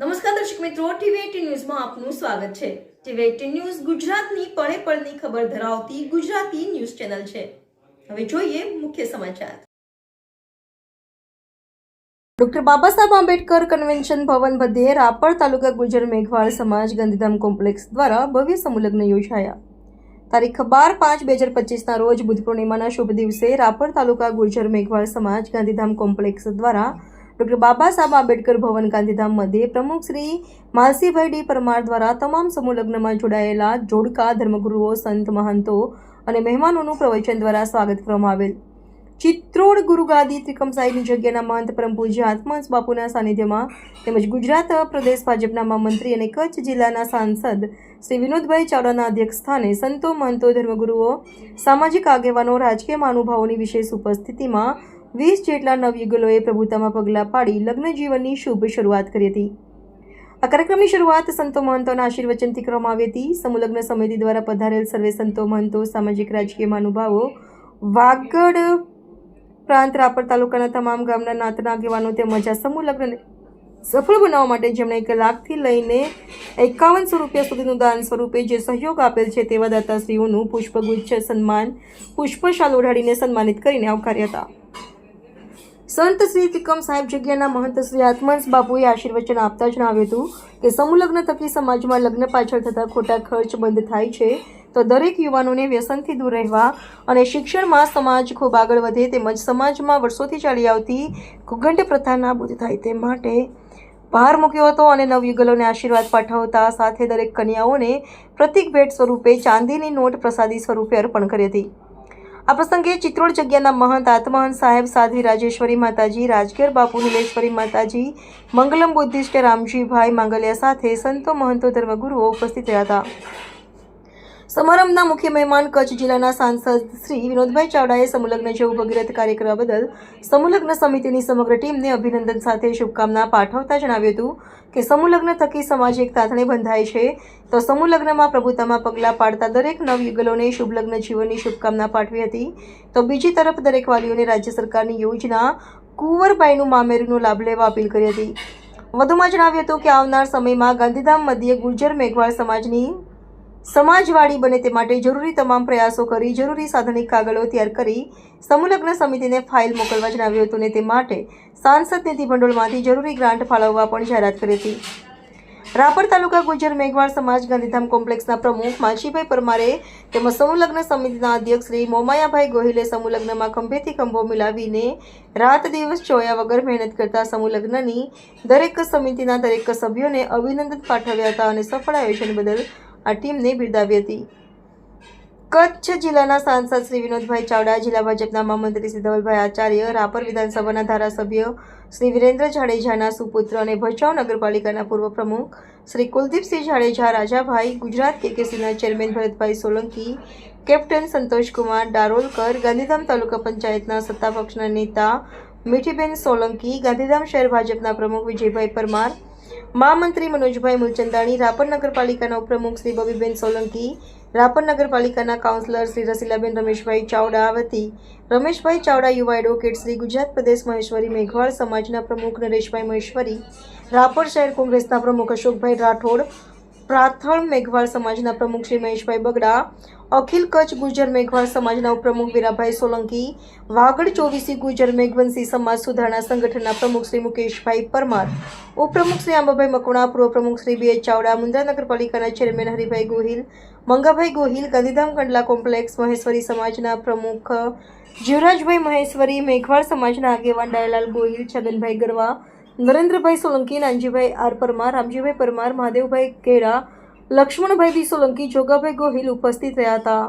નમસ્કાર દર્શક મિત્રો ટીવી ન્યૂઝમાં આપનું સ્વાગત છે. ટીવી ન્યૂઝ ગુજરાતની પળે પળની ખબર ધરાવતી ગુજરાતી ન્યૂઝ ચેનલ છે. હવે જોઈએ મુખ્ય સમાચાર. ડોક્ટર બાબા સાહેબ આંબેડકર કન્વેન્શન ભવન બધે રાપર તાલુકા ગુજર મેઘવાળ સમાજ ગાંધીધામ કોમ્પ્લેક્સ દ્વારા ભવ્ય સમુલગ્ન યોજાયા. તારીખ બાર પાંચ બે હજાર પચીસના રોજ બુદ્ધ પૂર્ણિમાના શુભ દિવસે રાપર તાલુકા ગુર્જર મેઘવાળ સમાજ ગાંધીધામ કોમ્પ્લેક્સ દ્વારા ડોક્ટર બાબા સાહેબ આંબેડકર ભવન ગાંધીધામ મધ્યે પ્રમુખ શ્રી માલસીભાઈ ડી પરમાર દ્વારા તમામ સમૂહ લગ્નમાં જોડાયેલા જોડકા, ધર્મગુરુઓ, સંત, મહંતો અને મહેમાનોનું પ્રવચન દ્વારા સ્વાગત કરવામાં આવેલ. ચિત્રોડ ગુરુગાદી ત્રિકમ સાહેબની જગ્યાના મહંત પરમ પૂજ્ય આત્મહંસ બાપુના સાનિધ્યમાં તેમજ ગુજરાત પ્રદેશ ભાજપના મહામંત્રી અને કચ્છ જિલ્લાના સાંસદ શ્રી વિનોદભાઈ ચાવડાના અધ્યક્ષ સ્થાને સંતો, મહંતો, ધર્મગુરુઓ, સામાજિક આગેવાનો, રાજકીય મહાનુભાવોની વિશેષ ઉપસ્થિતિમાં વીસ જેટલા નવયુગલોએ પ્રભુતામાં પગલાં પાડી લગ્ન જીવનની શુભ શરૂઆત કરી હતી. આ કાર્યક્રમની શરૂઆત સંતો મહંતોના આશીર્વચનથી કરવામાં આવી હતી. સમૂહલગ્ન સમિતિ દ્વારા પધારેલ સર્વે સંતો મહંતો, સામાજિક રાજકીય મહાનુભાવો, વાગડ પ્રાંત, રાપર તાલુકાના તમામ ગામના નાતના આગેવાનો તેમજ આ સમૂહ લગ્નને સફળ બનાવવા માટે જેમણે એક લાખથી લઈને એકાવનસો રૂપિયા સુધીનું દાન સ્વરૂપે જે સહયોગ આપેલ છે તેવા દાતાશ્રીઓનું પુષ્પગુચ્છ સન્માન પુષ્પશાલ ઓઢાડીને સન્માનિત કરીને આવકાર્યા હતા. સંત શ્રી ત્રિકમ સાહેબ જગ્યાના મહંત શ્રી આત્મહંસ બાપુએ આશીર્વચન આપતા જણાવ્યું હતું કે સમૂહ લગ્ન થકી સમાજમાં લગ્ન પાછળ થતા ખોટા ખર્ચ બંધ થાય છે તો દરેક યુવાનોને વ્યસનથી દૂર રહેવા અને શિક્ષણમાં સમાજ ખૂબ આગળ વધે તેમજ સમાજમાં વર્ષોથી ચાલી આવતી કુગંડ પ્રથા નાબૂદ થાય તે માટે ભાર મૂક્યો હતો અને નવયુગલોને આશીર્વાદ પાઠવતા સાથે દરેક કન્યાઓને પ્રતિક ભેટ સ્વરૂપે ચાંદીની નોટ પ્રસાદી સ્વરૂપે અર્પણ કરી હતી. આ પ્રસંગે ચિત્રોડ જગ્યાના મહંત આત્મહંત સાહેબ, સાધ્વી રાજેશ્વરી માતાજી, રાજગીર બાપુ નીલેશ્વરી માતાજી, મંગલમ બુદ્ધિસ્ટ રામજીભાઈ માંગલિયા સાથે સંતો મહંતો ધર્મગુરુઓ ઉપસ્થિત રહ્યા હતા. સમારંભના મુખ્ય મહેમાન કચ્છ જિલ્લાના સાંસદ શ્રી વિનોદભાઈ ચાવડાએ સમુલગ્ન જેવું ભગીરથ કાર્ય કરવા બદલ સમુલગ્ન સમિતિની સમગ્ર ટીમને અભિનંદન સાથે શુભકામના પાઠવતા જણાવ્યું હતું કે સમુલગ્ન થકી સમાજ એક તાથણે બંધાય છે. તો સમુલગ્નમાં પ્રભુતામાં પગલાં પાડતા દરેક નવયુગલોને શુભલગ્ન જીવનની શુભકામના પાઠવી હતી. તો બીજી તરફ દરેક વાલીઓને રાજ્ય સરકારની યોજના કુંવરબાઈનું મામેરુનો લાભ લેવા અપીલ કરી હતી. વધુમાં જણાવ્યું હતું કે આવનાર સમયમાં ગાંધીધામ મધ્યે ગુર્જર મેઘવાળ સમાજની સમાજવાડી બને તે માટે જરૂરી તમામ પ્રયાસો કરી, જરૂરી સાધનિક કાગળો તૈયાર કરી સમુલગ્ન સમિતિને ફાઇલ મોકલવા જણાવ્યું હતું ને તે માટે સાંસદ નિધિ ભંડોળમાંથી જરૂરી ગ્રાન્ટ ફાળવવા પણ જાહેરાત કરી હતી. રાપર તાલુકા ગુજર મેઘવાળ સમાજ ગાંધીધામ કોમ્પ્લેક્સના પ્રમુખ માછીભાઈ પરમારે તેમજ સમુલગ્ન સમિતિના અધ્યક્ષ શ્રી મોમાયાભાઈ ગોહિલે સમુલગ્નમાં ખંભેથી ખંભો મિલાવીને રાત દિવસ ચોયા વગર મહેનત કરતા સમુલગ્નની દરેક સમિતિના દરેક સભ્યોને અભિનંદન પાઠવ્યા હતા અને સફળ આયોજન બદલ આ ટીમને બિરદાવી હતી. કચ્છ જિલ્લાના સાંસદ શ્રી વિનોદભાઈ ચાવડા, જિલ્લા ભાજપના મહામંત્રી શ્રી ધવલભાઈ આચાર્ય, રાપર વિધાનસભાના ધારાસભ્ય શ્રી વિરેન્દ્ર જાડેજાના સુપુત્ર અને ભચાઉ નગરપાલિકાના પૂર્વ પ્રમુખ શ્રી કુલદીપસિંહ જાડેજા, રાજાભાઈ ગુજરાત કેકેસીના ચેરમેન ભરતભાઈ સોલંકી, કેપ્ટન સંતોષકુમાર ડારોલકર, ગાંધીધામ તાલુકા પંચાયતના સત્તાપક્ષના નેતા મીઠીબેન સોલંકી, ગાંધીધામ શહેર ભાજપના પ્રમુખ વિજયભાઈ પરમાર મહામંત્રી મનોજભાઈ મુલચંદાણી, રાપર નગરપાલિકાના ઉપપ્રમુખ શ્રી બબીબેન સોલંકી, રાપર નગરપાલિકાના કાઉન્સિલર શ્રી રસીલાબેન રમેશભાઈ ચાવડા વતી રમેશભાઈ ચાવડા યુવા એડવોકેટ શ્રી ગુજરાત પ્રદેશ મહેશ્વરી મેઘવાળ સમાજના પ્રમુખ નરેશભાઈ મહેશ્વરી, રાપર શહેર કોંગ્રેસના પ્રમુખ અશોકભાઈ રાઠોડ પ્રાથળ મેઘવાળ સમાજના પ્રમુખ શ્રી મહેશભાઈ બગડા, અખિલ કચ્છ ગુજર મેઘવાળ સમાજના ઉપપ્રમુખ વીરાભાઈ સોલંકી, વાગડ ચોવીસી ગુજર મેઘવંશી સમાજ સુધારણા સંગઠનના પ્રમુખ શ્રી મુકેશભાઈ પરમાર, ઉપપ્રમુખ શ્રી આંબાભાઈ મકુણા, પૂર્વ પ્રમુખ શ્રી બી એચ ચાવડા, મુંદ્રા નગરપાલિકાના ચેરમેન હરિભાઈ ગોહિલ, મંગાભાઈ ગોહિલ, ગાંધીધામ કંડલા કોમ્પ્લેક્સ, મહેશ્વરી સમાજના પ્રમુખ, જીવરાજભાઈ મહેશ્વરી, મેઘવાળ સમાજના આગેવાન ડાયલાલ ગોહિલ, છગનભાઈ ગરવા નરેન્દ્રભાઈ સોલંકી નાનજીભાઈ આર પરમાર, રામજીભાઈ પરમાર, મહાદેવભાઈ કેળા, લક્ષ્મણભાઈ બી સોલંકી, જોગાભાઈ ગોહિલ ઉપસ્થિત રહ્યા હતા.